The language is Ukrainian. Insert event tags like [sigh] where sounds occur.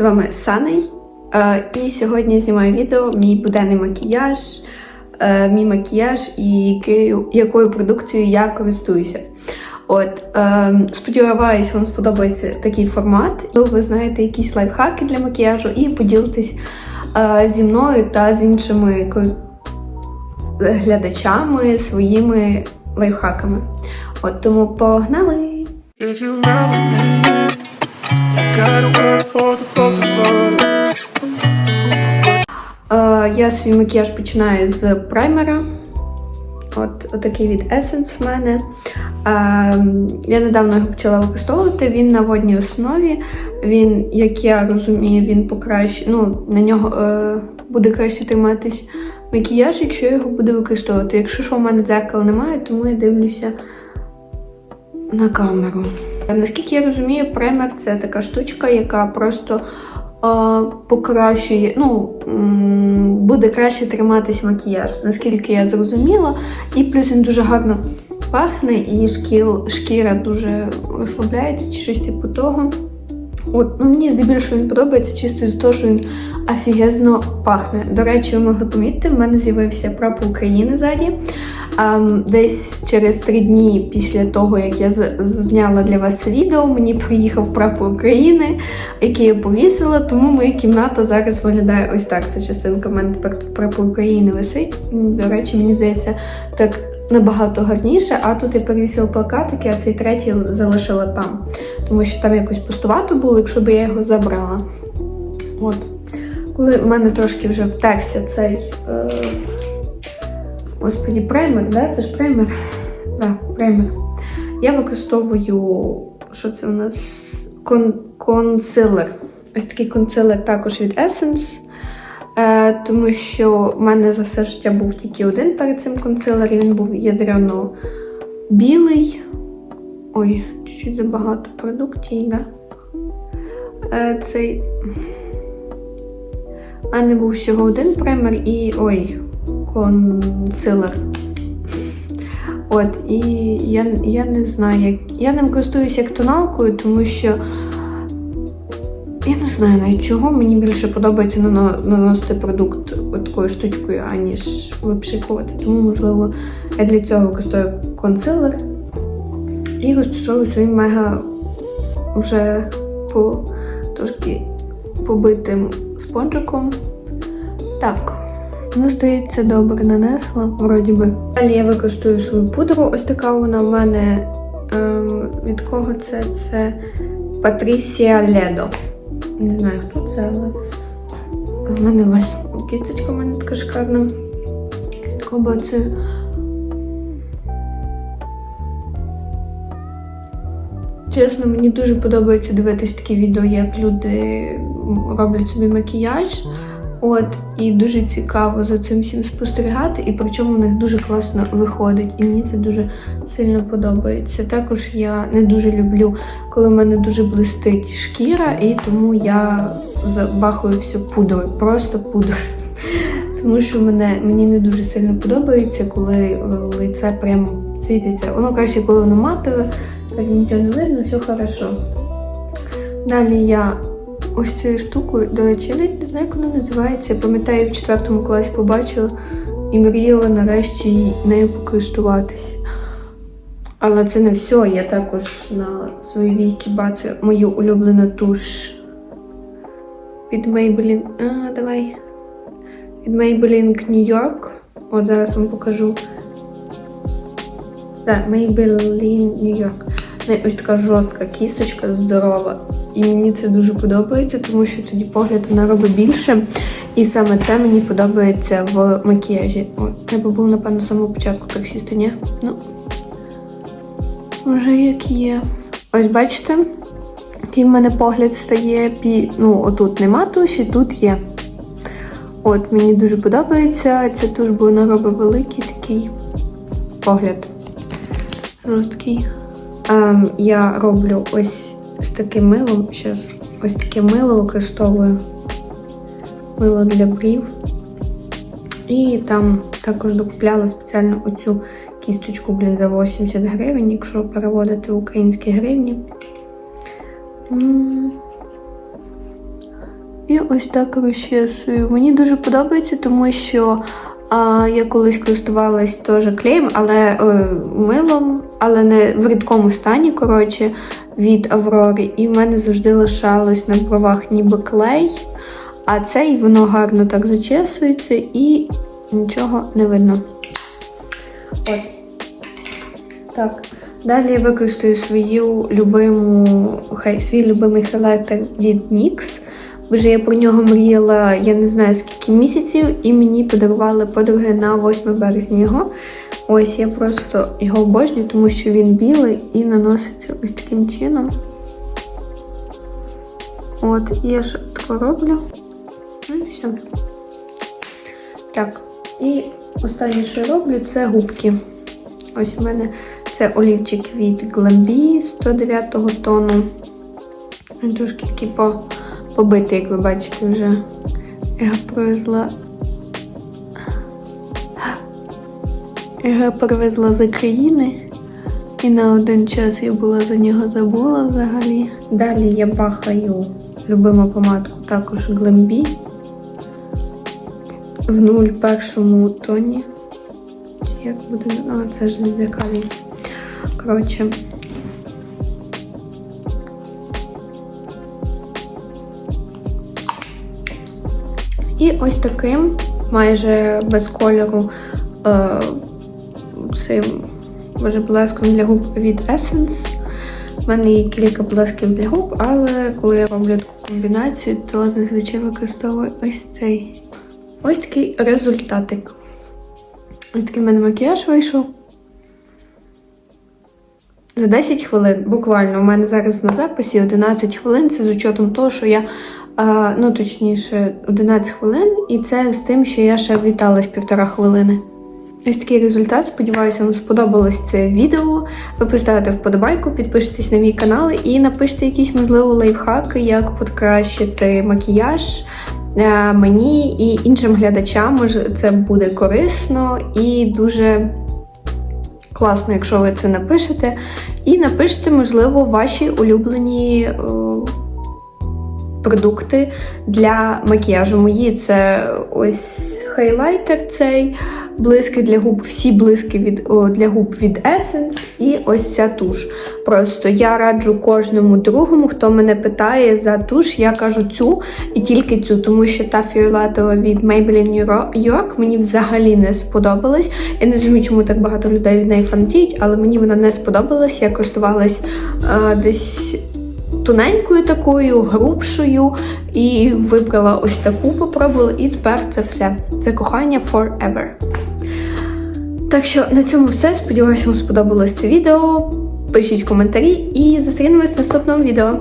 З вами Саней. Е, І сьогодні знімаю відео мій буденний макіяж, е, мій макіяж і якою, продукцією я користуюся. От, е, сподіваюся, вам сподобається такий формат. Ви знаєте якісь лайфхаки для макіяжу і поділитесь зі мною та з іншими глядачами своїми лайфхаками. От тому погнали! If you я свій макіяж починаю з праймера. От отакий від Essence в мене. Е, я недавно його почала використовувати. Він на водній основі. Він, як я розумію, він покраще, ну, на нього е, буде краще триматись макіяж, якщо я його буду використовувати. Якщо що, у мене дзеркала немає, тому я дивлюся на камеру. Наскільки я розумію, премер це така штучка, яка просто е, покращує, ну, буде краще триматись макіяж, наскільки я зрозуміла. І плюс він дуже гарно пахне, і шкіл, шкіра дуже розслабляється, чи щось типу того. От, ну мені здебільшого він подобається чисто з того, що він офігезно пахне. До речі, ви могли помітити, в мене з'явився прапор України ззаді. Ем, десь через три дні після того, як я зняла для вас відео, мені приїхав прапор України, який я повісила, тому моя кімната зараз виглядає ось так. Це частинка в мене прапор України висить. До речі, мені здається, так набагато гарніше. А тут я перевісила плакатики, а цей третій залишила там. Тому що там якось пустувато було, якщо б я його забрала. От. Коли в мене трошки вже втерся цей. Е... Господі, праймер, да? Це ж праймер. Да, праймер. Я використовую, що це у нас? Кон- консилер. Ось такий консилер також від Essence. Е, тому що в мене за все життя був тільки один перед цим консилер, він був ядерно білий. Ой, чуть-чуть забагато продуктів, да? Е, цей. У мене був всього один премер і. ой, консилер. От, і я, я не знаю, як. Я ним користуюся як тоналкою, тому що. Я не знаю навіть чого. Мені більше подобається наносити продукт такою штучкою, аніж випшикувати. Тому, можливо, я для цього використовую консилер і розташовую своїм мега вже по трошки побитим спонжиком. Так. Ну, здається, добре нанесла, вроді би. Далі я використовую свою пудру. Ось така вона в мене. Ем, від кого це? Це Patricia Ledo. Не знаю, хто це, але в мене валь- кісточка в мене така шикарна. Коба це. Чесно, мені дуже подобається дивитись такі відео, як люди роблять собі макіяж. От, і дуже цікаво за цим всім спостерігати, і причому у них дуже класно виходить, і мені це дуже сильно подобається. Також я не дуже люблю, коли в мене дуже блистить шкіра, і тому я забахую всю пудрою, просто пудрою. [laughs] Тому що мене, мені не дуже сильно подобається, коли лице прямо світиться. Воно краще, коли воно матове, так нічого не видно, все хорошо. Далі я ось цією штукою, до речі, навіть не знаю, як вона називається. Я пам'ятаю, в четвертому класі побачила і мріяла нарешті нею покористуватись. Але це не все. Я також на свої війки бачу мою улюблену туш від Maybelline. А, давай. Від Maybelline New York. От зараз вам покажу. Так, Maybelline New York. Неї Ось така жорстка кісточка, здорова. І мені це дуже подобається, тому що тоді погляд вона робить більше. І саме це мені подобається в макіяжі. От, треба було, напевно, з самого початку так сісти, ні? Ну, вже як є. Ось бачите, який в мене погляд стає пі... Ну, отут нема туші, тут є. От, мені дуже подобається ця туш, бо вона робить великий такий погляд. Жорсткий. Ем, я роблю ось з таким милом. Зараз ось таке мило використовую. Мило для брів. І там також докупляла спеціально оцю кісточку, блін, за 80 гривень, якщо переводити в українські гривні. І ось так розчесую. Мені дуже подобається, тому що а, я колись користувалась теж клеєм, але е, милом, але не в рідкому стані, коротше, від Аврори. І в мене завжди лишалось на бровах ніби клей. А цей воно гарно так зачесується і нічого не видно. От. Так. Далі я використаю свою любиму, хай, свій любимий хайлайтер від NYX. Вже я про нього мріяла, я не знаю скільки місяців, і мені подарували подруги на 8 березня його. Ось я просто його обожнюю, тому що він білий і наноситься ось таким чином. От, я ж тако роблю. Ну і все. Так, і останнє, що я роблю, це губки. Ось у мене це олівчик від Glambi 109 тону. Трошки такий по, побитий, як ви бачите, вже. Я привезла. Я привезла з України. І на один час я була за нього забула взагалі. Далі я бахаю любиму помадку також Glambi в 01 тоні. Чи як буде? А, це ж зеркальниця. Коротше. І ось таким, майже без кольору, е, цим може блеском для губ від Essence. У мене є кілька блесків для губ, але коли я роблю таку комбінацію, то зазвичай використовую ось цей. Ось такий результатик. Ось такий в мене макіяж вийшов. За 10 хвилин, буквально, у мене зараз на записі 11 хвилин. Це з учетом того, що я, ну точніше, 11 хвилин, і це з тим, що я ще віталась півтора хвилини. Ось такий результат. Сподіваюся, вам сподобалось це відео. Ви поставите вподобайку, підпишитесь на мій канал і напишіть якісь, можливо, лайфхаки, як покращити макіяж е, мені і іншим глядачам. Може, це буде корисно і дуже класно, якщо ви це напишете. І напишете, можливо, ваші улюблені продукти для макіяжу. Мої це ось хайлайтер цей, блиски для губ, всі блиски від, о, для губ від Essence і ось ця туш. Просто я раджу кожному другому, хто мене питає за туш, я кажу цю і тільки цю, тому що та фіолетова від Maybelline New York мені взагалі не сподобалась. Я не розумію, чому так багато людей від неї фанатіють, але мені вона не сподобалась. Я користувалась е, десь тоненькою такою, грубшою, і вибрала ось таку, попробувала, і тепер це все. Це кохання forever. Так що на цьому все. Сподіваюся, вам сподобалось це відео. Пишіть коментарі і зустрінемось в наступному відео.